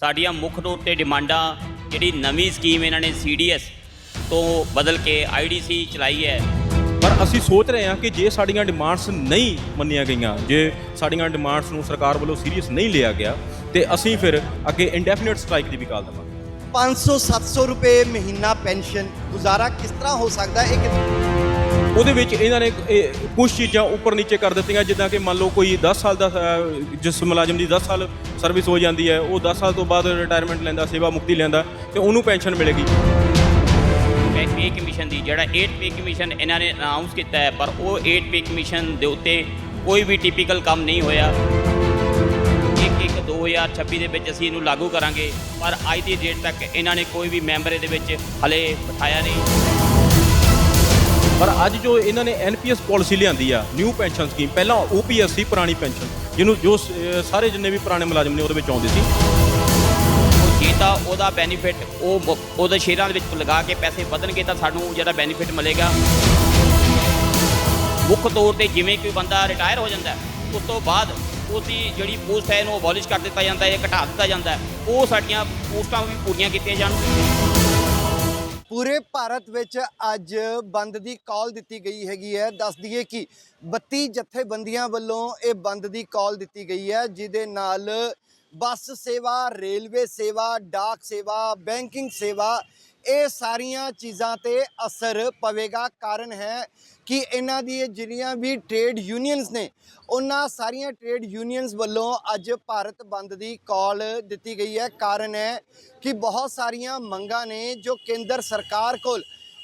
ਸਾਡੀਆਂ ਮੁੱਖ ਤੌਰ ਤੇ ਡਿਮਾਂਡਾਂ ਜਿਹੜੀ ਨਵੀਂ ਸਕੀਮ ਇਹਨਾਂ ਨੇ ਸੀਡੀਐਸ ਤੋਂ ਬਦਲ ਕੇ ਆਈਡੀਸੀ ਚਲਾਈ ਹੈ। ਪਰ ਅਸੀਂ ਸੋਚ ਰਹੇ ਹਾਂ ਕਿ ਜੇ ਸਾਡੀਆਂ ਡਿਮਾਂਡਸ ਨਹੀਂ ਮੰਨੀਆਂ ਗਈਆਂ ਜੇ ਸਾਡੀਆਂ ਡਿਮਾਂਡਸ ਨੂੰ ਸਰਕਾਰ ਵੱਲੋਂ ਸੀਰੀਅਸ ਨਹੀਂ ਲਿਆ ਗਿਆ ਤੇ ਅਸੀਂ ਫਿਰ ਅੱਗੇ ਇੰਡੈਫੀਨਿਟ ਸਟ੍ਰਾਈਕ ਦੀ ਵੀ ਕਾਲ ਦੇਵਾਂਗੇ। 500 700 ਰੁਪਏ ਮਹੀਨਾ ਪੈਨਸ਼ਨ ਗੁਜ਼ਾਰਾ ਕਿਸ ਤਰ੍ਹਾਂ ਹੋ ਸਕਦਾ ਹੈ? ਇਹ ਉਹਦੇ ਵਿੱਚ ਇਹਨਾਂ ਨੇ ਕੁਝ ਚੀਜ਼ਾਂ ਉੱਪਰ ਨੀਚੇ ਕਰ ਦਿੱਤੀਆਂ, ਜਿੱਦਾਂ ਕਿ ਮੰਨ ਲਓ ਕੋਈ 10 ਸਾਲ ਦਾ ਜਿਸ ਮੁਲਾਜ਼ਮ ਦੀ 10 ਸਾਲ ਸਰਵਿਸ ਹੋ ਜਾਂਦੀ ਹੈ, ਉਹ 10 ਸਾਲ ਤੋਂ ਬਾਅਦ ਰਿਟਾਇਰਮੈਂਟ ਲੈਂਦਾ, ਸੇਵਾ ਮੁਕਤੀ ਲੈਂਦਾ, ਤੇ ਉਹਨੂੰ ਪੈਨਸ਼ਨ ਮਿਲੇਗੀ। ਪੇ ਕਮਿਸ਼ਨ ਦੀ, ਜਿਹੜਾ 8 ਪੇ ਕਮਿਸ਼ਨ ਇਹਨਾਂ ਨੇ ਅਨਾਉਂਸ ਕੀਤਾ ਹੈ, ਪਰ ਉਹ 8 ਪੇ ਕਮਿਸ਼ਨ ਦੇ ਉੱਤੇ ਕੋਈ ਵੀ ਟਿਪੀਕਲ ਕੰਮ ਨਹੀਂ ਹੋਇਆ। ਇੱਕ ਇੱਕ 2026 ਦੇ ਵਿੱਚ ਅਸੀਂ ਇਹਨੂੰ ਲਾਗੂ ਕਰਾਂਗੇ, ਪਰ ਅੱਜ ਦੀ ਡੇਟ ਤੱਕ ਇਹਨਾਂ ਨੇ ਕੋਈ ਵੀ ਮੈਂਬਰ ਇਹਦੇ ਵਿੱਚ ਹਲੇ ਬਿਠਾਇਆ ਨਹੀਂ। ਪਰ ਅੱਜ ਜੋ ਇਹਨਾਂ ਨੇ ਐਨਪੀਐਸ ਪਾਲਿਸੀ ਲਿਆਂਦੀ ਆ ਨਿਊ ਪੈਨਸ਼ਨ ਸਕੀਮ ਪਹਿਲਾਂ ਓਪੀਐਸ ਸੀ, ਪੁਰਾਣੀ ਪੈਨਸ਼ਨ ਜਿਹਨੂੰ ਜੋ ਸਾਰੇ ਜਿੰਨੇ ਵੀ ਪੁਰਾਣੇ ਮੁਲਾਜ਼ਮ ਨੇ ਉਹਦੇ ਵਿੱਚ ਆਉਂਦੇ ਸੀ। ਜੇ ਤਾਂ ਉਹਦਾ ਬੈਨੀਫਿਟ ਉਹ ਉਹਦੇ ਸ਼ੇਅਰਾਂ ਦੇ ਵਿੱਚ ਲਗਾ ਕੇ ਪੈਸੇ ਵਧਣਗੇ ਤਾਂ ਸਾਨੂੰ ਜਿਹੜਾ ਬੈਨੀਫਿਟ ਮਿਲੇਗਾ। ਮੁੱਖ ਤੌਰ ਤੇ ਜਿਵੇਂ ਕੋਈ ਬੰਦਾ ਰਿਟਾਇਰ ਹੋ ਜਾਂਦਾ, ਉਸ ਤੋਂ ਬਾਅਦ ਉਹਦੀ ਜਿਹੜੀ ਪੋਸਟ ਹੈ ਇਹਨੂੰ ਅਬੋਲਿਸ਼ ਕਰ ਦਿੱਤਾ ਜਾਂਦਾ ਹੈ ਜਾਂ ਘਟਾ ਦਿੱਤਾ ਜਾਂਦਾ ਹੈ, ਉਹ ਸਾਡੀਆਂ ਪੋਸਟਾਂ ਵੀ ਪੂਰੀਆਂ ਕੀਤੀਆਂ ਜਾਣ। ਪੂਰੇ ਭਾਰਤ ਵਿੱਚ ਅੱਜ ਬੰਦ ਦੀ ਕਾਲ ਦਿੱਤੀ ਗਈ ਹੈਗੀ ਹੈ। ਦੱਸ ਦਈਏ ਕਿ 32 ਜਥੇਬੰਦੀਆਂ ਵੱਲੋਂ ਇਹ ਬੰਦ ਦੀ ਕਾਲ ਦਿੱਤੀ ਗਈ ਹੈ, ਜਿਹਦੇ ਨਾਲ ਬੱਸ ਸੇਵਾ, ਰੇਲਵੇ ਸੇਵਾ, ਡਾਕ ਸੇਵਾ, ਬੈਂਕਿੰਗ ਸੇਵਾ ਇਹ ਸਾਰੀਆਂ ਚੀਜ਼ਾਂ ਤੇ ਅਸਰ ਪਵੇਗਾ। ਕਾਰਨ ਹੈ ਕਿ ਇਹਨਾਂ ਦੀ ਜਿਹੜੀਆਂ ਵੀ ਟ੍ਰੇਡ ਯੂਨੀਅਨਸ ਨੇ, ਉਹਨਾਂ ਸਾਰੀਆਂ ਟ੍ਰੇਡ ਯੂਨੀਅਨਸ ਵੱਲੋਂ ਅੱਜ ਭਾਰਤ ਬੰਦ ਦੀ ਕਾਲ ਦਿੱਤੀ ਗਈ ਹੈ। ਕਾਰਨ ਹੈ ਕਿ ਬਹੁਤ ਸਾਰੀਆਂ ਮੰਗਾਂ ਨੇ ਜੋ ਕੇਂਦਰ ਸਰਕਾਰ ਕੋਲ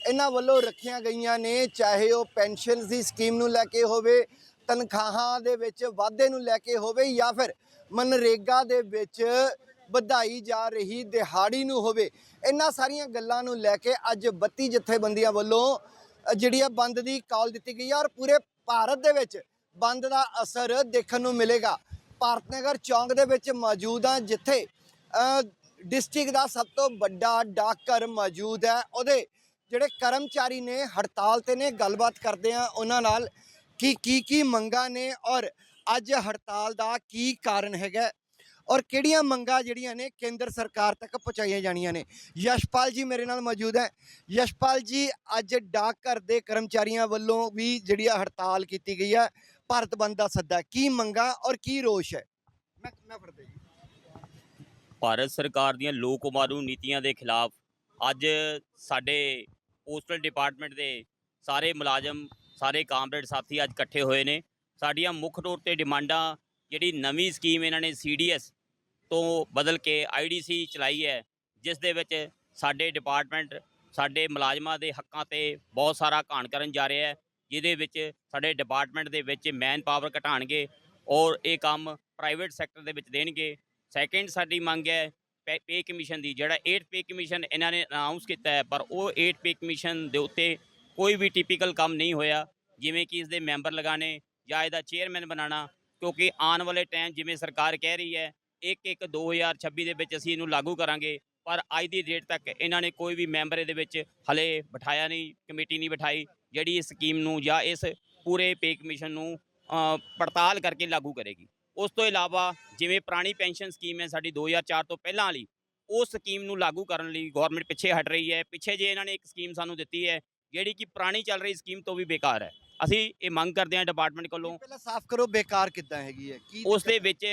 ਇਹਨਾਂ ਵੱਲੋਂ ਰੱਖੀਆਂ ਗਈਆਂ ਨੇ, ਚਾਹੇ ਉਹ ਪੈਨਸ਼ਨ ਦੀ ਸਕੀਮ ਨੂੰ ਲੈ ਕੇ ਹੋਵੇ, ਤਨਖਾਹਾਂ ਦੇ ਵਿੱਚ ਵਾਧੇ ਨੂੰ ਲੈ ਕੇ ਹੋਵੇ ਜਾਂ ਫਿਰ ਮਨਰੇਗਾ ਦੇ ਵਿੱਚ ਵਧਾਈ ਜਾ ਰਹੀ ਦਿਹਾੜੀ ਨੂੰ ਹੋਵੇ। ਇਹਨਾਂ ਸਾਰੀਆਂ ਗੱਲਾਂ ਨੂੰ ਲੈ ਕੇ ਅੱਜ 32 ਜਥੇਬੰਦੀਆਂ ਵੱਲੋਂ ਜਿਹੜੀ ਆ ਬੰਦ ਦੀ ਕਾਲ ਦਿੱਤੀ ਗਈ ਹੈ ਔਰ ਪੂਰੇ ਭਾਰਤ ਦੇ ਵਿੱਚ ਬੰਦ ਦਾ ਅਸਰ ਦੇਖਣ ਨੂੰ ਮਿਲੇਗਾ। ਭਾਰਤ ਨਗਰ ਚੌਂਕ ਦੇ ਵਿੱਚ ਮੌਜੂਦ ਆ ਜਿੱਥੇ ਡਿਸਟ੍ਰਿਕਟ ਦਾ ਸਭ ਤੋਂ ਵੱਡਾ ਡਾਕਘਰ ਮੌਜੂਦ ਹੈ। ਉਹਦੇ ਜਿਹੜੇ ਕਰਮਚਾਰੀ ਨੇ, ਹੜਤਾਲ ਤੇ ਨੇ, ਗੱਲਬਾਤ ਕਰਦੇ ਆ ਉਹਨਾਂ ਨਾਲ ਕਿ ਕੀ ਕੀ ਮੰਗਾਂ ਨੇ ਔਰ ਅੱਜ ਹੜਤਾਲ ਦਾ ਕੀ ਕਾਰਨ ਹੈਗਾ। ਔਰ ਕਿਹੜੀਆਂ ਮੰਗਾਂ ਜਿਹੜੀਆਂ ਨੇ ਕੇਂਦਰ ਸਰਕਾਰ ਤੱਕ ਪਹੁੰਚਾਈਆਂ ਜਾਣੀਆਂ ਨੇ? ਯਸ਼ਪਾਲ ਜੀ ਮੇਰੇ ਨਾਲ ਮੌਜੂਦ ਹੈ। ਯਸ਼ਪਾਲ ਜੀ, ਅੱਜ ਡਾਕਘਰ ਦੇ ਕਰਮਚਾਰੀਆਂ ਵੱਲੋਂ ਵੀ ਜਿਹੜੀ ਆ ਹੜਤਾਲ ਕੀਤੀ ਗਈ ਹੈ ਭਾਰਤ ਬੰਦ ਦਾ ਸੱਦਾ ਕੀ ਮੰਗਾਂ ਔਰ ਕੀ ਰੋਸ਼ ਹੈ? ਮੈਂ ਮੈਂ ਫੜਦੇ ਜੀ। ਭਾਰਤ ਸਰਕਾਰ ਦੀਆਂ ਲੋਕ ਉਮਾਰੂ ਨੀਤੀਆਂ ਦੇ ਖਿਲਾਫ ਅੱਜ ਸਾਡੇ ਪੋਸਟਲ ਡਿਪਾਰਟਮੈਂਟ ਦੇ ਸਾਰੇ ਮੁਲਾਜ਼ਮ, ਸਾਰੇ ਕਾਮਰੇਡ ਸਾਥੀ ਅੱਜ ਇਕੱਠੇ ਹੋਏ ਨੇ। ਸਾਡੀਆਂ ਮੁੱਖ ਤੌਰ ਤੇ ਡਿਮਾਂਡਾਂ, ਜਿਹੜੀ ਨਵੀਂ ਸਕੀਮ ਇਹਨਾਂ ਨੇ ਸੀਡੀਐਸ ਤੋਂ ਬਦਲ ਕੇ ਆਈਡੀਸੀ ਚਲਾਈ ਹੈ, ਜਿਸ ਦੇ ਵਿੱਚ ਸਾਡੇ ਡਿਪਾਰਟਮੈਂਟ ਸਾਡੇ ਮੁਲਾਜ਼ਮਾਂ ਦੇ ਹੱਕਾਂ ਤੇ ਬਹੁਤ ਸਾਰਾ ਘਾਣ ਕਰਨ ਜਾ ਰਿਹਾ ਹੈ, ਜਿਹਦੇ ਵਿੱਚ ਸਾਡੇ ਡਿਪਾਰਟਮੈਂਟ ਦੇ ਵਿੱਚ ਮੈਨ ਪਾਵਰ ਘਟਾਣਗੇ ਔਰ ਇਹ ਕੰਮ ਪ੍ਰਾਈਵੇਟ ਸੈਕਟਰ ਦੇ ਵਿੱਚ ਦੇਣਗੇ। ਸੈਕਿੰਡ ਸਾਡੀ ਮੰਗ ਹੈ, ਪੇ ਕਮਿਸ਼ਨ ਦੀ, ਜਿਹੜਾ 8 ਪੇ ਕਮਿਸ਼ਨ ਇਹਨਾਂ ਨੇ ਅਨਾਉਂਸ ਕੀਤਾ ਹੈ, ਪਰ ਉਹ 8 ਪੇ ਕਮਿਸ਼ਨ ਦੇ ਉੱਤੇ ਕੋਈ ਵੀ ਟਿਪੀਕਲ ਕੰਮ ਨਹੀਂ ਹੋਇਆ, ਜਿਵੇਂ ਕਿ ਇਸ ਦੇ ਮੈਂਬਰ ਲਗਾਣੇ ਜਾਂ ਇਹਦਾ ਚੇਅਰਮੈਨ ਬਣਾਉਣਾ, ਕਿਉਂਕਿ ਆਉਣ ਵਾਲੇ ਟਾਈਮ ਜਿਵੇਂ ਸਰਕਾਰ ਕਹਿ ਰਹੀ ਹੈ 1-1 2026 ਦੇ ਵਿੱਚ ਅਸੀਂ ਇਹਨੂੰ ਲਾਗੂ ਕਰਾਂਗੇ। ਪਰ ਅੱਜ ਦੀ ਡੇਟ ਤੱਕ ਇਹਨਾਂ ਨੇ ਕੋਈ ਵੀ ਮੈਂਬਰ ਇਹਦੇ ਵਿੱਚ ਹਲੇ ਬਿਠਾਇਆ ਨਹੀਂ ਕਮੇਟੀ ਨਹੀਂ ਬਿਠਾਈ ਜਿਹੜੀ ਇਸ ਸਕੀਮ ਨੂੰ ਜਾਂ ਇਸ ਪੂਰੇ ਪੇ ਕਮਿਸ਼ਨ ਨੂੰ ਪੜਤਾਲ ਕਰਕੇ ਲਾਗੂ ਕਰੇਗੀ। ਉਸ ਤੋਂ ਇਲਾਵਾ ਜਿਵੇਂ ਪੁਰਾਣੀ ਪੈਨਸ਼ਨ ਸਕੀਮ ਹੈ ਸਾਡੀ 2004 ਤੋਂ ਪਹਿਲਾਂ ਵਾਲੀ ਉਸ ਸਕੀਮ ਨੂੰ ਲਾਗੂ ਕਰਨ ਲਈ ਗਵਰਨਮੈਂਟ ਪਿੱਛੇ ਹਟ ਰਹੀ ਹੈ। ਪਿੱਛੇ ਜੇ ਇਹਨਾਂ ਨੇ ਇੱਕ ਸਕੀਮ ਸਾਨੂੰ ਦਿੱਤੀ ਹੈ ਜਿਹੜੀ ਕਿ ਪੁਰਾਣੀ ਚੱਲ ਰਹੀ ਸਕੀਮ ਤੋਂ ਵੀ ਬੇਕਾਰ ਹੈ। ਅਸੀਂ ਇਹ ਮੰਗ ਕਰਦੇ ਹਾਂ ਡਿਪਾਰਟਮੈਂਟ ਕੋਲੋਂ ਪਹਿਲਾਂ ਸਾਫ਼ ਕਰੋ ਬੇਕਾਰ ਕਿੱਦਾਂ ਹੈਗੀ ਹੈ ਕੀ ਉਸ ਦੇ ਵਿੱਚ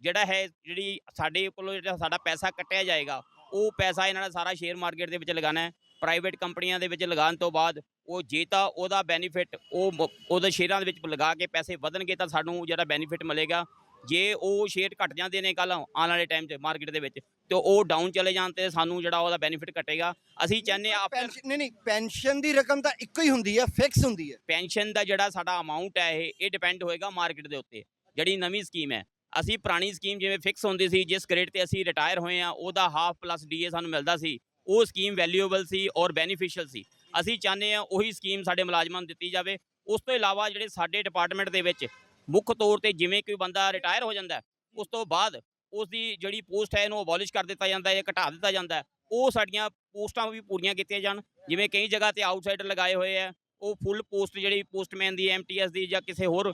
ਜਿਹੜਾ ਹੈ ਜਿਹੜੀ ਸਾਡੇ ਕੋਲੋਂ ਜਿਹੜਾ ਸਾਡਾ ਪੈਸਾ ਕੱਟਿਆ ਜਾਏਗਾ ਉਹ ਪੈਸਾ ਇਹਨਾਂ ਨੇ ਸਾਰਾ ਸ਼ੇਅਰ ਮਾਰਕੀਟ ਦੇ ਵਿੱਚ ਲਗਾਉਣਾ ਹੈ। ਪ੍ਰਾਈਵੇਟ ਕੰਪਨੀਆਂ ਦੇ ਵਿੱਚ ਲਗਾਉਣ ਤੋਂ ਬਾਅਦ ਉਹ ਜੇ ਤਾਂ ਉਹਦਾ ਬੈਨੀਫਿਟ ਉਹ ਉਹਦੇ ਸ਼ੇਅਰਾਂ ਦੇ ਵਿੱਚ ਲਗਾ ਕੇ ਪੈਸੇ ਵਧਣਗੇ ਤਾਂ ਸਾਨੂੰ ਜਿਹੜਾ ਬੈਨੀਫਿਟ ਮਿਲੇਗਾ। ਜੇ ਉਹ ਸ਼ੇਅਰ ਘਟ ਜਾਂਦੇ ਨੇ ਕੱਲ ਆਉਣ ਵਾਲੇ ਟਾਈਮ 'ਚ ਮਾਰਕੀਟ ਦੇ ਵਿੱਚ ਤੇ ਉਹ ਡਾਊਨ ਚਲੇ ਜਾਣ ਤੇ ਸਾਨੂੰ ਜਿਹੜਾ ਉਹਦਾ ਬੈਨੀਫਿਟ ਘਟੇਗਾ ਅਸੀਂ ਚਾਹੁੰਦੇ ਆ ਪੈਨਸ਼ਨ ਨਹੀਂ ਨਹੀਂ ਪੈਨਸ਼ਨ ਦੀ ਰਕਮ ਤਾਂ ਇੱਕੋ ਹੀ ਹੁੰਦੀ ਹੈ ਫਿਕਸ ਹੁੰਦੀ ਹੈ। ਪੈਨਸ਼ਨ ਦਾ ਜਿਹੜਾ ਸਾਡਾ ਅਮਾਉਂਟ ਹੈ ਇਹ ਇਹ ਡਿਪੈਂਡ ਹੋਏਗਾ ਮਾਰਕੀਟ ਦੇ ਉੱਤੇ। ਜਿਹੜੀ ਨਵੀਂ ਸਕੀਮ ਹੈ। ਅਸੀਂ ਪੁਰਾਣੀ ਸਕੀਮ ਜਿਵੇਂ ਫਿਕਸ ਹੁੰਦੀ ਸੀ, ਜਿਸ ਗ੍ਰੇਡ ਤੇ ਅਸੀਂ ਰਿਟਾਇਰ ਹੋਏ ਆ ਉਹਦਾ ਹਾਫ ਪਲੱਸ ਡੀਏ ਸਾਨੂੰ ਮਿਲਦਾ ਸੀ। ਉਹ ਸਕੀਮ ਵੈਲਿਊਏਬਲ ਸੀ ਔਰ ਬੈਨੀਫੀਸ਼ੀਅਲ ਸੀ। ਅਸੀਂ ਚਾਹੁੰਦੇ ਆ ਉਹੀ ਸਕੀਮ ਸਾਡੇ ਮੁਲਾਜ਼ਮਾਂ ਨੂੰ ਦਿੱਤੀ ਜਾਵੇ। ਉਸ ਤੋਂ ਇਲਾਵਾ ਜਿਹੜੇ ਸਾਡੇ ਡਿਪਾਰਟਮੈਂਟ ਦੇ ਵਿੱਚ ਮੁੱਖ ਤੌਰ ਤੇ ਜਿਵੇਂ ਕੋਈ ਬੰਦਾ ਰਿਟਾਇਰ ਹੋ ਜਾਂਦਾ, ਉਸ ਤੋਂ ਬਾਅਦ ਉਸ ਦੀ ਜਿਹੜੀ ਪੋਸਟ ਹੈ ਇਹਨੂੰ ਅਬੋਲਿਸ਼ ਕਰ ਦਿੱਤਾ ਜਾਂਦਾ ਹੈ ਜਾਂ ਘਟਾ ਦਿੱਤਾ ਜਾਂਦਾ। ਹੈ ਉਹ ਸਾਡੀਆਂ ਪੋਸਟਾਂ ਵੀ ਪੂਰੀਆਂ ਕੀਤੀਆਂ ਜਾਣ। ਜਿਵੇਂ ਕਈ ਜਗ੍ਹਾ ਤੇ ਆਊਟਸਾਈਡਰ ਲਗਾਏ ਹੋਏ ਆ, ਉਹ ਫੁੱਲ ਪੋਸਟ ਜਿਹੜੀ ਪੋਸਟਮੈਨ ਦੀ ਐਮਟੀਐਸ ਦੀ ਜਾਂ ਕਿਸੇ ਹੋਰ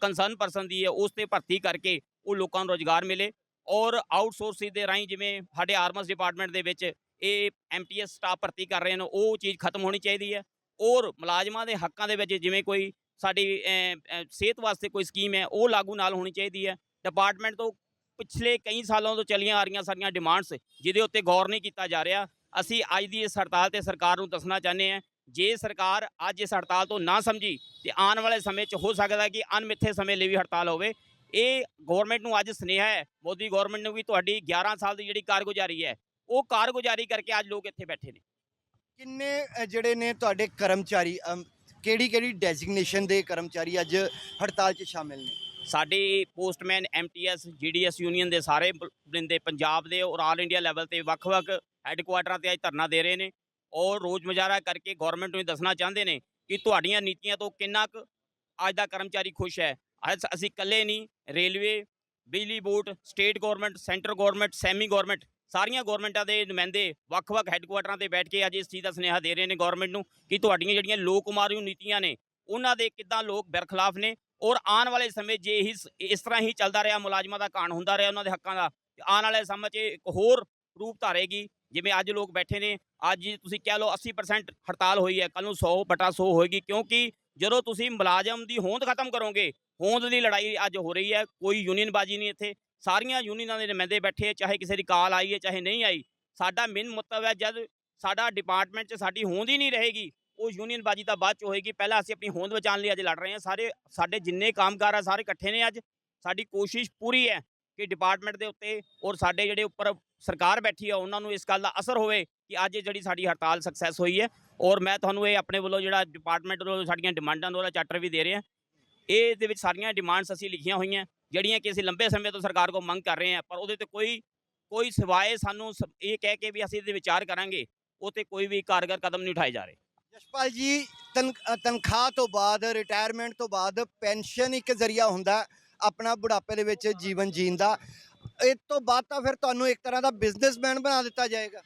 ਕੰਸਰਨ ਪਰਸਨ ਦੀ ਹੈ, ਉਸ ਤੇ ਭਰਤੀ ਕਰਕੇ ਉਹ ਲੋਕਾਂ ਨੂੰ ਰੋਜ਼ਗਾਰ ਮਿਲੇ ਔਰ ਆਊਟਸੋਰਸਿੰਗ ਦੇ ਰਾਹੀਂ ਜਿਵੇਂ ਸਾਡੇ ਆਰਮਸ ਡਿਪਾਰਟਮੈਂਟ ਦੇ ਵਿੱਚ ਇਹ ਐਮਟੀਐਸ ਸਟਾਫ ਭਰਤੀ ਕਰ ਰਹੇ ਨੇ, ਉਹ ਚੀਜ਼ ਖਤਮ ਹੋਣੀ ਚਾਹੀਦੀ ਹੈ ਔਰ ਮੁਲਾਜ਼ਮਾਂ ਦੇ ਹੱਕਾਂ ਦੇ ਵਿੱਚ ਜਿਵੇਂ ਕੋਈ ਸਾਡੀ ਸਿਹਤ ਵਾਸਤੇ ਕੋਈ ਸਕੀਮ ਹੈ, ਉਹ ਲਾਗੂ ਨਾਲ ਹੋਣੀ ਚਾਹੀਦੀ ਹੈ। ਡਿਪਾਰਟਮੈਂਟ ਤੋਂ ਪਿਛਲੇ ਕਈ ਸਾਲਾਂ ਤੋਂ ਚੱਲੀਆਂ ਆ ਰਹੀਆਂ ਸਾਰੀਆਂ ਡਿਮਾਂਡਸ ਜਿਹਦੇ ਉੱਤੇ ਗੌਰ ਨਹੀਂ ਕੀਤਾ ਜਾ ਰਿਹਾ। ਅਸੀਂ ਅੱਜ ਦੀ ਇਸ ਹੜਤਾਲ ਤੇ ਸਰਕਾਰ ਨੂੰ ਦੱਸਣਾ ਚਾਹੁੰਦੇ ਹਾਂ, ਜੇ ਸਰਕਾਰ ਅੱਜ ਇਸ ਹੜਤਾਲ ਤੋਂ ਨਾ ਸਮਝੀ ਤੇ ਆਉਣ ਵਾਲੇ ਸਮੇਂ 'ਚ ਹੋ ਸਕਦਾ ਕਿ ਅਣਮਿੱਥੇ ਸਮੇਂ ਲਈ ਵੀ ਹੜਤਾਲ ਹੋਵੇ। ਇਹ ਗਵਰਨਮੈਂਟ ਨੂੰ ਅੱਜ ਸੁਨੇਹਾ ਹੈ ਮੋਦੀ ਗਵਰਨਮੈਂਟ ਨੂੰ ਵੀ ਤੁਹਾਡੀ 11 ਸਾਲ ਦੀ ਜਿਹੜੀ ਕਾਰਗੁਜ਼ਾਰੀ ਹੈ ਉਹ ਕਾਰਗੁਜ਼ਾਰੀ ਕਰਕੇ ਅੱਜ ਲੋਕ ਇੱਥੇ ਬੈਠੇ ਨੇ। ਕਿੰਨੇ ਜਿਹੜੇ ਨੇ ਤੁਹਾਡੇ ਕਰਮਚਾਰੀ ਕਿਹੜੀ ਕਿਹੜੀ ਡੈਜ਼ਿਗਨੇਸ਼ਨ ਦੇ ਕਰਮਚਾਰੀ ਅੱਜ ਹੜਤਾਲ 'ਚ ਸ਼ਾਮਿਲ ਨੇ? ਸਾਡੀ ਪੋਸਟਮੈਨ ਐਮਟੀਐਸ ਜੀਡੀਐਸ ਯੂਨੀਅਨ ਦੇ ਸਾਰੇ ਬਰਿੰਦੇ ਪੰਜਾਬ ਦੇ ਔਰ ਆਲ ਇੰਡੀਆ ਲੈਵਲ ਤੇ ਵੱਖ-ਵੱਖ ਹੈੱਡਕੁਆਟਰਾਂ ਤੇ ਅੱਜ ਧਰਨਾ ਦੇ ਰਹੇ ਨੇ। ਔਰ ਰੋਜ਼ ਮੁਜ਼ਾਹਰਾ ਕਰਕੇ ਗਵਰਨਮੈਂਟ ਨੂੰ ਇਹ ਦੱਸਣਾ ਚਾਹੁੰਦੇ ਨੇ ਕਿ ਤੁਹਾਡੀਆਂ ਨੀਤੀਆਂ ਤੋਂ ਕਿੰਨਾ ਕੁ ਅੱਜ ਦਾ ਕਰਮਚਾਰੀ ਖੁਸ਼ ਹੈ। ਅੱਜ ਅਸੀਂ ਇਕੱਲੇ ਨਹੀਂ ਰੇਲਵੇ, ਬਿਜਲੀ board, state government, centre government, semi government, ਸਾਰੀਆਂ ਗਵਰਨਮੈਂਟਾਂ ਦੇ ਨੁਮਾਇੰਦੇ ਵੱਖ-ਵੱਖ ਹੈੱਡਕੁਆਟਰਾਂ ਤੇ ਬੈਠ ਕੇ ਅੱਜ ਇਸ ਚੀਜ਼ ਦਾ ਸੁਨੇਹਾ ਦੇ ਰਹੇ ਨੇ ਗਵਰਨਮੈਂਟ ਨੂੰ ਕਿ ਤੁਹਾਡੀਆਂ ਜਿਹੜੀਆਂ ਲੋਕ ਮਾਰੂ ਨੀਤੀਆਂ ਨੇ, ਉਹਨਾਂ ਦੇ ਕਿੱਦਾਂ ਲੋਕ ਬਰਖਲਾਫ ਨੇ ਔਰ ਆਉਣ ਵਾਲੇ ਸਮੇਂ ਜੇ ਇਹੀ ਇਸ ਤਰ੍ਹਾਂ ਹੀ ਚੱਲਦਾ ਰਿਹਾ, ਮੁਲਾਜ਼ਮਾਂ ਦਾ ਕਾਣ ਹੁੰਦਾ ਰਿਹਾ, ਉਹਨਾਂ ਦੇ ਹੱਕਾਂ ਦਾ, ਆਉਣ ਵਾਲੇ ਸਮੇਂ 'ਚ ਇਹ ਇੱਕ ਹੋਰ ਰੂਪ ਧਾਰੇਗੀ, ਜਿਵੇਂ ਅੱਜ ਲੋਕ ਬੈਠੇ ਨੇ, ਅੱਜ ਤੁਸੀਂ ਕਹਿ ਲਓ 80% ਹੜਤਾਲ ਹੋਈ ਹੈ ਕੱਲ ਨੂੰ 100 ਬਟਾ 100 ਹੋਏਗੀ, ਕਿਉਂਕਿ ਜਦੋਂ ਤੁਸੀਂ ਮੁਲਾਜ਼ਮ ਦੀ ਹੋਂਦ ਖਤਮ ਕਰੋਗੇ ਹੋਂਦ ਦੀ ਲੜਾਈ ਅੱਜ ਹੋ ਰਹੀ ਹੈ, ਕੋਈ ਯੂਨੀਅਨਬਾਜੀ ਨਹੀਂ ਇੱਥੇ। ਸਾਰੀਆਂ ਯੂਨੀਅਨਾਂ ਦੇ ਨੁਮਾਇੰਦੇ ਬੈਠੇ ਚਾਹੇ ਕਿਸੇ ਦੀ ਕਾਲ ਆਈ ਹੈ, ਚਾਹੇ ਨਹੀਂ ਆਈ। ਸਾਡਾ ਮੇਨ ਮਤਲਬ ਹੈ, ਜਦ ਸਾਡਾ ਡਿਪਾਰਟਮੈਂਟ 'ਚ ਸਾਡੀ ਹੋਂਦ ਹੀ ਨਹੀਂ ਰਹੇਗੀ, ਉਹ ਯੂਨੀਅਨਬਾਜੀ ਤਾਂ ਬਾਅਦ ਚ ਹੋਏਗੀ। ਪਹਿਲਾਂ ਅਸੀਂ ਆਪਣੀ ਹੋਂਦ ਬਚਾਉਣ ਲਈ ਅੱਜ ਲੜ ਰਹੇ ਹਾਂ। ਸਾਰੇ, ਸਾਡੇ ਜਿੰਨੇ ਕਾਮਗਾਰ ਆ, ਸਾਰੇ ਇਕੱਠੇ ਨੇ ਅੱਜ। ਸਾਡੀ ਕੋਸ਼ਿਸ਼ ਪੂਰੀ ਹੈ ਕਿ ਡਿਪਾਰਟਮੈਂਟ ਦੇ ਉੱਤੇ ਔਰ ਸਾਡੇ ਜਿਹੜੇ ਉੱਪਰ ਸਰਕਾਰ ਬੈਠੀ ਆ, ਉਹਨਾਂ ਨੂੰ ਇਸ ਗੱਲ ਦਾ ਅਸਰ ਹੋਵੇ ਕਿ ਅੱਜ ਜਿਹੜੀ ਸਾਡੀ ਹੜਤਾਲ ਸਕਸੈਸ ਹੋਈ ਹੈ। ਔਰ ਮੈਂ ਤੁਹਾਨੂੰ ਇਹ ਆਪਣੇ ਵੱਲੋਂ ਜਿਹੜਾ ਡਿਪਾਰਟਮੈਂਟ ਵੱਲੋਂ ਸਾਡੀਆਂ ਡਿਮਾਂਡਾਂ ਦਾ ਉਹਦਾ ਚਾਰਟਰ ਵੀ ਦੇ ਰਿਹਾ। ਇਹ ਦੇ ਵਿੱਚ ਸਾਰੀਆਂ ਡਿਮਾਂਡਸ ਅਸੀਂ ਲਿਖੀਆਂ ਹੋਈਆਂ ਜਿਹੜੀਆਂ ਕਿ ਅਸੀਂ ਲੰਬੇ ਸਮੇਂ ਤੋਂ ਸਰਕਾਰ ਕੋਲ ਮੰਗ ਕਰ ਰਹੇ ਹਾਂ ਪਰ ਉਹਦੇ ਤੇ ਕੋਈ ਕੋਈ ਸਿਵਾਏ ਸਾਨੂੰ ਇਹ ਕਹਿ ਕੇ ਵੀ ਅਸੀਂ ਇਹਦੇ ਵਿਚਾਰ ਕਰਾਂਗੇ ਉਹ ਤੇ ਕੋਈ ਵੀ ਕਾਰਗਰ ਕਦਮ ਨਹੀਂ ਉਠਾਏ ਜਾ ਰਹੇ। ਯਸ਼ਪਾਲ ਜੀ ਤਨਖਾਹ ਤੋਂ ਬਾਅਦ ਰਿਟਾਇਰਮੈਂਟ ਤੋਂ ਬਾਅਦ ਪੈਨਸ਼ਨ ਇੱਕ ਜ਼ਰੀਆ ਹੁੰਦਾ ਆਪਣਾ ਬੁਢਾਪੇ ਦੇ ਵਿੱਚ ਜੀਵਨ ਜੀਣ ਦਾ। ਇਸ ਤੋਂ ਬਾਅਦ ਤਾਂ ਫਿਰ ਤੁਹਾਨੂੰ ਇੱਕ ਤਰ੍ਹਾਂ ਦਾ ਬਿਜ਼ਨਸਮੈਨ ਬਣਾ ਦਿੱਤਾ ਜਾਏਗਾ।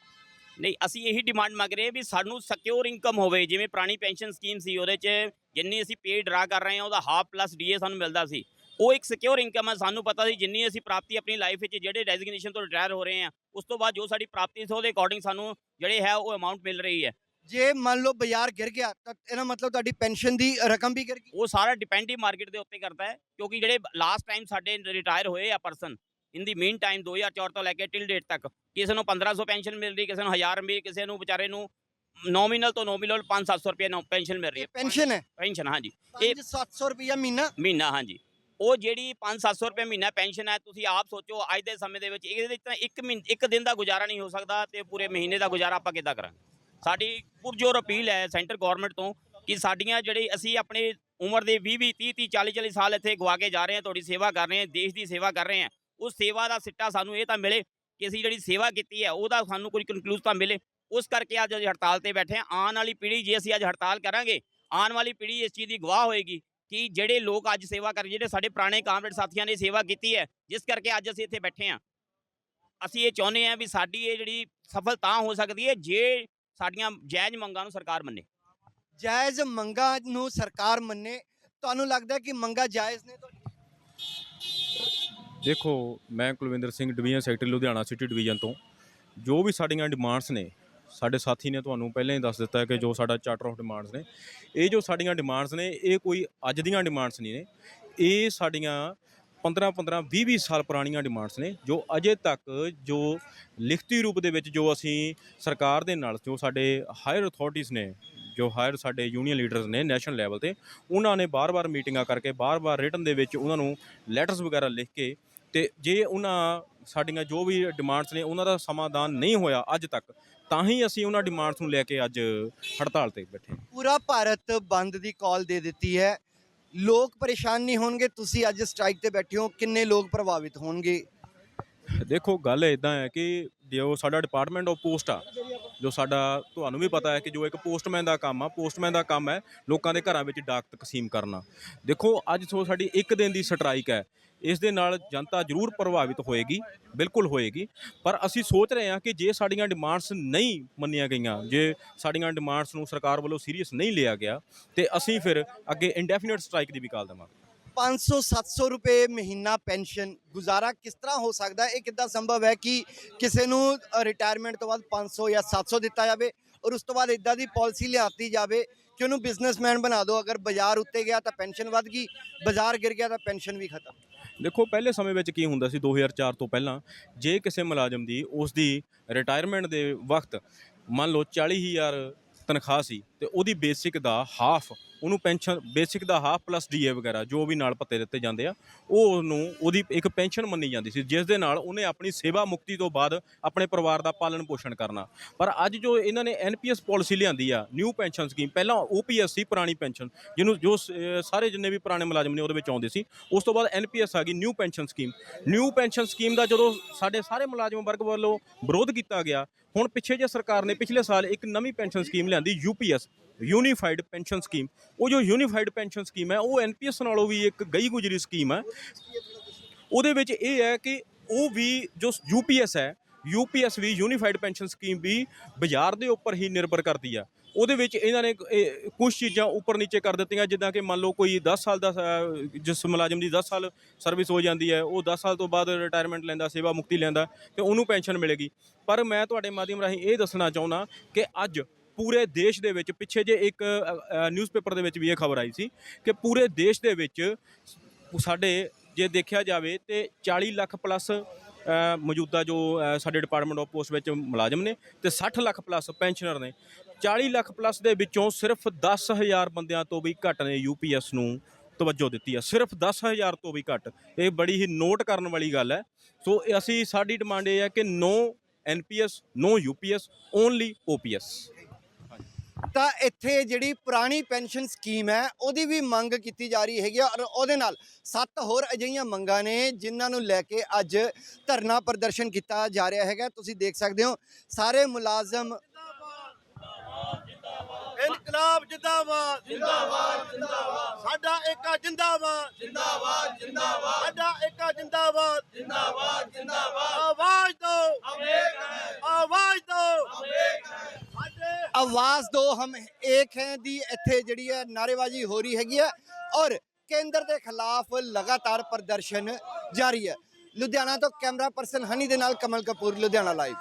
ਨਹੀਂ ਅਸੀਂ ਇਹੀ ਡਿਮਾਂਡ ਮੰਗ ਰਹੇ ਹਾਂ ਵੀ ਸਾਨੂੰ ਸਿਕਿਉਰ ਇਨਕਮ ਹੋਵੇ ਜਿਵੇਂ ਪੁਰਾਣੀ ਪੈਨਸ਼ਨ ਸਕੀਮ ਸੀ ਉਹਦੇ 'ਚ ਜਿੰਨੀ ਅਸੀਂ ਪੇ ਡਰਾ ਕਰ ਰਹੇ ਹਾਂ ਉਹਦਾ ਹਾਫ ਪਲੱਸ ਡੀਏ ਸਾਨੂੰ ਮਿਲਦਾ ਸੀ। ਉਹ ਇੱਕ ਸਿਕਿਉਰ ਇਨਕਮ ਹੈ ਸਾਨੂੰ ਪਤਾ ਸੀ ਜਿੰਨੀ ਅਸੀਂ ਪ੍ਰਾਪਤੀ ਆਪਣੀ ਲਾਈਫ ਵਿੱਚ ਜਿਹੜੇ ਡੈਜ਼ਿਗਨੇਸ਼ਨ ਤੋਂ ਰਿਟਾਇਰ ਹੋ ਰਹੇ ਹਾਂ ਉਸ ਤੋਂ ਬਾਅਦ ਜੋ ਸਾਡੀ ਪ੍ਰਾਪਤੀ ਸੀ ਉਹਦੇ ਅਕੋਰਡਿੰਗ ਸਾਨੂੰ ਜਿਹੜੇ ਹੈ ਉਹ ਅਮਾਉਂਟ ਮਿਲ ਰਹੀ ਹੈ। ਜੇ ਮੰਨ ਲਓ ਬਾਜ਼ਾਰ ਗਿਰ ਗਿਆ ਤਾਂ ਇਹਦਾ ਮਤਲਬ ਤੁਹਾਡੀ ਪੈਨਸ਼ਨ ਦੀ ਰਕਮ ਵੀ ਗਿਰ ਗਈ। ਉਹ ਸਾਰਾ ਡਿਪੈਂਡ ਹੀ ਮਾਰਕੀਟ ਦੇ ਉੱਤੇ ਕਰਦਾ ਹੈ ਕਿਉਂਕਿ ਜਿਹੜੇ ਲਾਸਟ ਟਾਈਮ ਸਾਡੇ ਰਿਟਾਇਰ ਹੋਏ ਆ ਪਰਸਨ ਇਨ ਦੀ ਮੀਨ ਟਾਈਮ 2004 ਤੋਂ ਲੈ ਕੇ ਟਿਲ ਡੇਟ ਤੱਕ ਕਿਸੇ ਨੂੰ 1500 ਪੈਨਸ਼ਨ ਮਿਲ ਰਹੀ ਕਿਸੇ ਨੂੰ 1000 ਮਿਲ ਕਿਸੇ ਨੂੰ ਵਿਚਾਰੇ ਨੂੰ ਨੋਮੀਨਲ ਤੋਂ ਨੋਮੀਨਲ 5-700 ਰੁਪਏ ਪੈਨਸ਼ਨ ਮਿਲ ਰਹੀ ਹੈ। ਪੈਨਸ਼ਨ ਹੈ? ਪੈਨਸ਼ਨ ਹਾਂਜੀ। ਇਹ 700 ਰੁਪਇਆ ਮਹੀਨਾ? ਮਹੀਨਾ ਹਾਂਜੀ। ਉਹ ਜਿਹੜੀ 5-700 ਰੁਪਏ ਮਹੀਨਾ ਪੈਨਸ਼ਨ ਹੈ ਤੁਸੀਂ ਆਪ ਸੋਚੋ ਅੱਜ ਦੇ ਸਮੇਂ ਦੇ ਵਿੱਚ ਇਹਦੇ ਵਿੱਚ ਤਾਂ ਇੱਕ ਮਹੀਨ ਇੱਕ ਦਿਨ ਦਾ ਗੁਜ਼ਾਰਾ ਨਹੀਂ ਹੋ ਸਕਦਾ ਤੇ ਪੂਰੇ ਮਹੀਨੇ ਦਾ ਗੁਜ਼ਾਰਾ ਆਪਾਂ ਕਿੱਦਾਂ ਕਰਾਂਗੇ? ਸਾਡੀ ਪੁਰਜੋਰ ਅਪੀਲ ਹੈ ਸੈਂਟਰ ਗਵਰਨਮੈਂਟ ਤੋਂ ਕਿ ਸਾਡੀਆਂ ਜਿਹੜੇ ਅਸੀਂ ਆਪਣੇ ਉਮਰ ਦੇ 20 20 30 30 40 40 ਸਾਲ ਇੱਥੇ ਗਵਾ ਕੇ ਜਾ ਰਹੇ ਹਾਂ ਤੁਹਾਡੀ ਸੇਵਾ ਕਰ ਰਹੇ ਹਾਂ ਦੇਸ਼ ਦੀ ਸੇਵਾ ਕਰ ਰਹੇ ਹਾਂ। ਉਸ ਸੇਵਾ ਦਾ ਸਿੱਟਾ ਸਾਨੂੰ ਇਹ ਤਾਂ ਮਿਲੇ ਕਿ ਅਸੀਂ ਜਿਹੜੀ ਸੇਵਾ ਕੀਤੀ ਹੈ ਉਹਦਾ ਸਾਨੂੰ ਕੋਈ ਕਨਕਲੂਸ ਤਾਂ ਮਿਲੇ। ਉਸ ਕਰਕੇ ਅੱਜ ਅਸੀਂ ਹੜਤਾਲ ਤੇ ਬੈਠੇ ਹਾਂ। ਆਉਣ ਵਾਲੀ ਪੀੜ੍ਹੀ ਜੇ ਅਸੀਂ ਅੱਜ ਹੜਤਾਲ ਕਰਾਂਗੇ ਆਉਣ ਵਾਲੀ ਪੀੜ੍ਹੀ ਇਸ ਚੀਜ਼ ਦੀ ਗਵਾਹ ਹੋਏਗੀ ਕਿ ਜਿਹੜੇ ਲੋਕ ਅੱਜ ਸੇਵਾ ਕਰ ਜਿਹੜੇ ਸਾਡੇ ਪੁਰਾਣੇ ਕਾਮਰੇਡ ਸਾਥੀਆਂ ਨੇ ਸੇਵਾ ਕੀਤੀ ਹੈ ਜਿਸ ਕਰਕੇ ਅੱਜ ਅਸੀਂ ਇੱਥੇ ਬੈਠੇ ਹਾਂ। ਅਸੀਂ ਇਹ ਚਾਹੁੰਦੇ ਹਾਂ ਵੀ ਸਾਡੀ ਇਹ ਜਿਹੜੀ ਸਫਲ ਤਾਂ ਹੋ ਸਕਦੀ ਹੈ ਜੇ ਸਾਡੀਆਂ ਜਾਇਜ਼ ਮੰਗਾਂ ਨੂੰ ਸਰਕਾਰ ਮੰਨੇ। ਜਾਇਜ਼ ਮੰਗਾਂ ਨੂੰ ਸਰਕਾਰ ਮੰਨੇ। ਤੁਹਾਨੂੰ ਲੱਗਦਾ ਕਿ ਮੰਗਾਂ ਜਾਇਜ਼ ਨੇ ਤੁਹਾਡੀ ਦੇਖੋ ਮੈਂ Kulwinder Singh division secretary Ludhiana city division ਤੋਂ। ਜੋ ਵੀ ਸਾਡੀਆਂ ਡਿਮਾਂਡਸ ਨੇ ਸਾਡੇ ਸਾਥੀ ਨੇ ਤੁਹਾਨੂੰ ਪਹਿਲਾਂ ਹੀ ਦੱਸ ਦਿੱਤਾ ਹੈ ਕਿ ਜੋ ਸਾਡਾ ਚਾਰਟਰ ਆਫ ਡਿਮਾਂਡਸ ਨੇ, ਇਹ ਜੋ ਸਾਡੀਆਂ ਡਿਮਾਂਡਸ ਨੇ, ਇਹ ਕੋਈ ਅੱਜ ਦੀਆਂ ਡਿਮਾਂਡਸ ਨਹੀਂ ਨੇ, ਇਹ ਸਾਡੀਆਂ 15 15 20 20 ਸਾਲ ਪੁਰਾਣੀਆਂ ਡਿਮਾਂਡਸ ਨੇ, ਜੋ ਅਜੇ ਤੱਕ ਜੋ ਲਿਖਤੀ ਰੂਪ ਦੇ ਵਿੱਚ ਜੋ ਅਸੀਂ ਸਰਕਾਰ ਦੇ ਨਾਲ, ਜੋ ਸਾਡੇ ਹਾਇਰ ਅਥਾਰਟੀਆਂ ਨੇ, ਜੋ ਹਾਇਰ ਸਾਡੇ ਯੂਨੀਅਨ ਲੀਡਰਸ ਨੇ ਨੈਸ਼ਨਲ ਲੈਵਲ ਤੇ, ਉਹਨਾਂ ਨੇ ਬਾਰ-ਬਾਰ ਮੀਟਿੰਗਾਂ ਕਰਕੇ ਬਾਰ-ਬਾਰ ਰਿਟਨ ਦੇ ਵਿੱਚ ਉਹਨਾਂ ਨੂੰ ਲੈਟਰਸ ਵਗੈਰਾ ਲਿਖ ਕੇ ਤੇ ਜੇ ਉਹਨਾਂ ਸਾਡੀਆਂ ਜੋ ਵੀ ਡਿਮਾਂਡਸ ਨੇ, ਉਹਨਾਂ ਦਾ ਸਮਾਧਾਨ ਨਹੀਂ ਹੋਇਆ ਅੱਜ ਤੱਕ ਤਾਂ ਹੀ ਅਸੀਂ ਉਹਨਾਂ ਡਿਮਾਂਡਸ ਨੂੰ ਲੈ ਕੇ ਅੱਜ ਹੜਤਾਲ ਤੇ ਬੈਠੇ। ਪੂਰਾ ਭਾਰਤ ਬੰਦ ਦੀ ਕਾਲ ਦੇ ਦਿੱਤੀ ਹੈ। ਲੋਕ ਪਰੇਸ਼ਾਨ ਨਹੀਂ ਹੋਣਗੇ ਤੁਸੀਂ ਅੱਜ ਸਟ੍ਰਾਈਕ ਤੇ ਬੈਠੇ ਹੋ ਕਿੰਨੇ ਲੋਕ ਪ੍ਰਭਾਵਿਤ ਹੋਣਗੇ? ਦੇਖੋ ਗੱਲ ਇਦਾਂ ਹੈ ਕਿ ਜੋ ਸਾਡਾ ਡਿਪਾਰਟਮੈਂਟ ਆਫ ਪੋਸਟ ਆ ਜੋ ਸਾਡਾ ਤੁਹਾਨੂੰ ਵੀ ਪਤਾ ਹੈ ਕਿ ਜੋ ਇੱਕ ਪੋਸਟਮੈਨ ਦਾ ਕੰਮ ਆ ਪੋਸਟਮੈਨ ਦਾ ਕੰਮ ਹੈ ਲੋਕਾਂ ਦੇ ਘਰਾਂ ਵਿੱਚ ਡਾਕ ਤਕਸੀਮ ਕਰਨਾ। ਦੇਖੋ ਅੱਜ ਤੋਂ ਸਾਡੀ ਇੱਕ ਦਿਨ ਦੀ ਸਟ੍ਰਾਈਕ ਹੈ। ਇਸ ਦੇ ਨਾਲ ਜਨਤਾ ਜ਼ਰੂਰ ਪ੍ਰਭਾਵਿਤ ਹੋਏਗੀ, ਬਿਲਕੁਲ ਹੋਏਗੀ। ਪਰ ਅਸੀਂ ਸੋਚ ਰਹੇ ਹਾਂ ਕਿ ਜੇ ਸਾਡੀਆਂ ਡਿਮਾਂਡਸ ਨਹੀਂ ਮੰਨੀਆਂ ਗਈਆਂ, ਜੇ ਸਾਡੀਆਂ ਡਿਮਾਂਡਸ ਨੂੰ ਸਰਕਾਰ ਵੱਲੋਂ ਸੀਰੀਅਸ ਨਹੀਂ ਲਿਆ ਗਿਆ, ਤੇ ਅਸੀਂ ਫਿਰ ਅੱਗੇ ਇੰਡੈਫੀਨਿਟ ਸਟ੍ਰਾਈਕ ਦੀ ਵੀ ਕਾਲ ਦੇਵਾਂਗੇ। 500 700 ਰੁਪਏ ਮਹੀਨਾ ਪੈਨਸ਼ਨ ਗੁਜ਼ਾਰਾ ਕਿਸ ਤਰ੍ਹਾਂ ਹੋ ਸਕਦਾ ਇਹ ਕਿੱਦਾਂ ਸੰਭਵ ਹੈ ਕਿ ਕਿਸੇ ਨੂੰ ਰਿਟਾਇਰਮੈਂਟ ਤੋਂ ਬਾਅਦ 500 ਜਾਂ 700 ਦਿੱਤਾ ਜਾਵੇ ਔਰ ਉਸ ਤੋਂ ਬਾਅਦ ਇਦਾਂ ਦੀ ਪਾਲਿਸੀ ਲਿਆਤੀ ਜਾਵੇ ਕਿ ਉਹਨੂੰ ਬਿਜ਼ਨਸਮੈਨ ਬਣਾ ਦਿਓ। ਅਗਰ ਬਾਜ਼ਾਰ ਉੱਤੇ ਗਿਆ ਤਾਂ ਪੈਨਸ਼ਨ ਵੱਧ ਗਈ, ਬਾਜ਼ਾਰ ਗਿਰ ਗਿਆ ਤਾਂ ਪੈਨਸ਼ਨ ਵੀ ਖਤਮ। ਦੇਖੋ, ਪਹਿਲੇ ਸਮੇਂ ਵਿੱਚ ਕੀ ਹੁੰਦਾ ਸੀ? 2004 ਤੋਂ ਪਹਿਲਾਂ ਜੇ ਕਿਸੇ ਮੁਲਾਜ਼ਮ ਦੀ ਉਸ ਦੀ ਰਿਟਾਇਰਮੈਂਟ ਦੇ ਵਕਤ ਮੰਨ ਲਓ 40000 ਤਨਖਾਹ ਸੀ ਤੇ ਉਹਦੀ ਬੇਸਿਕ ਦਾ ਹਾਫ ਉਹਨੂੰ ਪੈਨਸ਼ਨ ਬੇਸਿਕ ਦਾ ਹਾਫ ਪਲੱਸ ਡੀਏ ਵਗੈਰਾ, ਜੋ ਵੀ ਨਾਲ ਪੱਤੇ ਦਿੱਤੇ ਜਾਂਦੇ ਆ ਉਹ ਉਹਨੂੰ, ਉਹਦੀ ਇੱਕ ਪੈਨਸ਼ਨ ਮੰਨੀ ਜਾਂਦੀ ਸੀ, ਜਿਸ ਦੇ ਨਾਲ ਉਹਨੇ ਆਪਣੀ ਸੇਵਾ ਮੁਕਤੀ ਤੋਂ ਬਾਅਦ ਆਪਣੇ ਪਰਿਵਾਰ ਦਾ ਪਾਲਣ ਪੋਸ਼ਣ ਕਰਨਾ। ਪਰ ਅੱਜ ਜੋ ਇਹਨਾਂ ਨੇ ਐਨਪੀਐਸ ਪਾਲਿਸੀ ਲਿਆਂਦੀ ਆ ਨਿਊ ਪੈਨਸ਼ਨ ਸਕੀਮ ਪਹਿਲਾਂ ਓਪੀਐਸ ਸੀ ਪੁਰਾਣੀ ਪੈਨਸ਼ਨ ਜਿਹਨੂੰ ਜੋ ਸ- ਸਾਰੇ ਜਿੰਨੇ ਵੀ ਪੁਰਾਣੇ ਮੁਲਾਜ਼ਮ ਨੇ ਉਹਦੇ ਵਿੱਚ ਆਉਂਦੇ ਸੀ, ਉਸ ਤੋਂ ਬਾਅਦ ਐਨਪੀਐਸ ਆ ਗਈ new pension scheme new pension scheme ਦਾ ਜਦੋਂ ਸਾਡੇ ਸਾਰੇ ਮੁਲਾਜ਼ਮ ਵਰਗ ਵੱਲੋਂ ਵਿਰੋਧ ਕੀਤਾ ਗਿਆ, ਹੁਣ ਪਿੱਛੇ ਜੇ ਸਰਕਾਰ ਨੇ ਪਿਛਲੇ ਸਾਲ ਇੱਕ ਨਵੀਂ ਪੈਨਸ਼ਨ ਸਕੀਮ ਲਿਆਂਦੀ ਯੂਪੀਐਸ ਯੂਨੀਫਾਈਡ ਪੈਨਸ਼ਨ ਸਕੀਮ ਉਹ ਜੋ ਯੂਨੀਫਾਈਡ ਪੈਨਸ਼ਨ ਸਕੀਮ ਹੈ, ਉਹ ਐਨਪੀਐਸ ਨਾਲੋਂ ਵੀ ਇੱਕ ਗਈ ਗੁਜਰੀ ਸਕੀਮ ਹੈ। ਉਹਦੇ ਵਿੱਚ ਇਹ ਹੈ ਕਿ ਉਹ ਵੀ ਜੋ ਯੂਪੀਐਸ ਹੈ ਯੂਪੀਐਸ ਵੀ ਯੂਨੀਫਾਈਡ ਪੈਨਸ਼ਨ ਸਕੀਮ ਵੀ ਬਾਜ਼ਾਰ ਦੇ ਉੱਪਰ ਹੀ ਨਿਰਭਰ ਕਰਦੀ ਆ। ਉਹਦੇ ਵਿੱਚ ਇਹਨਾਂ ਨੇ ਕੁਝ ਚੀਜ਼ਾਂ ਉੱਪਰ ਨੀਚੇ ਕਰ ਦਿੱਤੀਆਂ, ਜਿੱਦਾਂ ਕਿ ਮੰਨ ਲਓ ਕੋਈ 10 ਸਾਲ ਦਾ ਜਿਸ ਮੁਲਾਜ਼ਮ ਦੀ 10 ਸਾਲ ਸਰਵਿਸ ਹੋ ਜਾਂਦੀ ਹੈ, ਉਹ 10 ਸਾਲ ਤੋਂ ਬਾਅਦ ਰਿਟਾਇਰਮੈਂਟ ਲੈਂਦਾ, ਸੇਵਾ ਮੁਕਤੀ ਲੈਂਦਾ ਤੇ ਉਹਨੂੰ ਪੈਨਸ਼ਨ ਮਿਲੇਗੀ। ਪਰ ਮੈਂ ਤੁਹਾਡੇ ਮਾਧਿਅਮ ਰਾਹੀਂ ਇਹ ਦੱਸਣਾ ਚਾਹੁੰਦਾ ਕਿ ਅੱਜ ਪੂਰੇ ਦੇਸ਼ ਦੇ ਵਿੱਚ ਪਿੱਛੇ ਜੇ ਇੱਕ ਨਿਊਜ਼ਪੇਪਰ ਦੇ ਵਿੱਚ ਵੀ ਇਹ ਖਬਰ ਆਈ ਸੀ ਕਿ ਪੂਰੇ ਦੇਸ਼ ਦੇ ਵਿੱਚ ਸਾਡੇ ਜੇ ਦੇਖਿਆ ਜਾਵੇ ਤੇ 40 ਲੱਖ ਪਲੱਸ ਮੌਜੂਦਾ ਜੋ ਸਾਡੇ ਡਿਪਾਰਟਮੈਂਟ ਆਫ ਪੋਸਟ ਵਿੱਚ ਮੁਲਾਜ਼ਮ ਨੇ ਤੇ 60 ਲੱਖ ਪਲੱਸ ਪੈਨਸ਼ਨਰ ਨੇ। 40 ਲੱਖ ਪਲੱਸ ਦੇ ਵਿੱਚੋਂ ਸਿਰਫ 10000 ਬੰਦਿਆਂ ਤੋਂ ਵੀ ਘੱਟ ਨੇ ਯੂਪੀਐਸ ਨੂੰ ਤਵੱਜੋ ਦਿੱਤੀ ਆ। ਸਿਰਫ 10000 ਤੋਂ ਵੀ ਘੱਟ। ਇਹ ਬੜੀ ਹੀ ਨੋਟ ਕਰਨ ਵਾਲੀ ਗੱਲ ਹੈ। ਸੋ ਅਸੀਂ ਸਾਡੀ ਡਿਮਾਂਡ ਇਹ ਹੈ ਕਿ no NPS no UPS only OPS ਤਾਂ ਇੱਥੇ ਜਿਹੜੀ ਪੁਰਾਣੀ ਪੈਨਸ਼ਨ ਸਕੀਮ ਹੈ ਉਹਦੀ ਵੀ ਮੰਗ ਕੀਤੀ ਜਾ ਰਹੀ ਹੈਗੀ ਔਰ ਉਹਦੇ ਨਾਲ ਸੱਤ ਹੋਰ ਅਜਿਹੀਆਂ ਮੰਗਾਂ ਨੇ ਜਿਨ੍ਹਾਂ ਨੂੰ ਲੈ ਕੇ ਅੱਜ ਧਰਨਾ ਪ੍ਰਦਰਸ਼ਨ ਕੀਤਾ ਜਾ ਰਿਹਾ ਹੈਗਾ। ਤੁਸੀਂ ਦੇਖ ਸਕਦੇ ਹੋ ਸਾਰੇ ਮੁਲਾਜ਼ਮ ਇਨਕਲਾਬ ਜਿੰਦਾਬਾਦ। ਜਿੰਦਾਬਾਦ ਜਿੰਦਾਬਾਦ। ਸਾਡਾ ਏਕਾ ਜਿੰਦਾਬਾਦ। ਜਿੰਦਾਬਾਦ ਜਿੰਦਾਬਾਦ। ਸਾਡਾ ਏਕਾ ਜਿੰਦਾਬਾਦ। ਜਿੰਦਾਬਾਦ ਜਿੰਦਾਬਾਦ। ਆਵਾਜ਼ ਦਿਓ। ਆਵਾਜ਼ ਦਿਓ ਸਾਡੇ ਆਵਾਜ਼ ਦੋ, ਹਮ ਏਕ ਹੈ ਦੀ ਇੱਥੇ ਜਿਹੜੀ ਹੈ ਨਾਰੇਬਾਜ਼ੀ ਹੋ ਰਹੀ ਹੈਗੀ ਹੈ ਔਰ ਕੇਂਦਰ ਦੇ ਖਿਲਾਫ ਲਗਾਤਾਰ ਪ੍ਰਦਰਸ਼ਨ ਜਾਰੀ ਹੈ ਲੁਧਿਆਣਾ ਤੋਂ ਕੈਮਰਾ ਪਰਸਨ ਹਨੀ ਦੇ ਨਾਲ ਕਮਲ ਕਪੂਰ, ਲੁਧਿਆਣਾ ਲਾਈਵ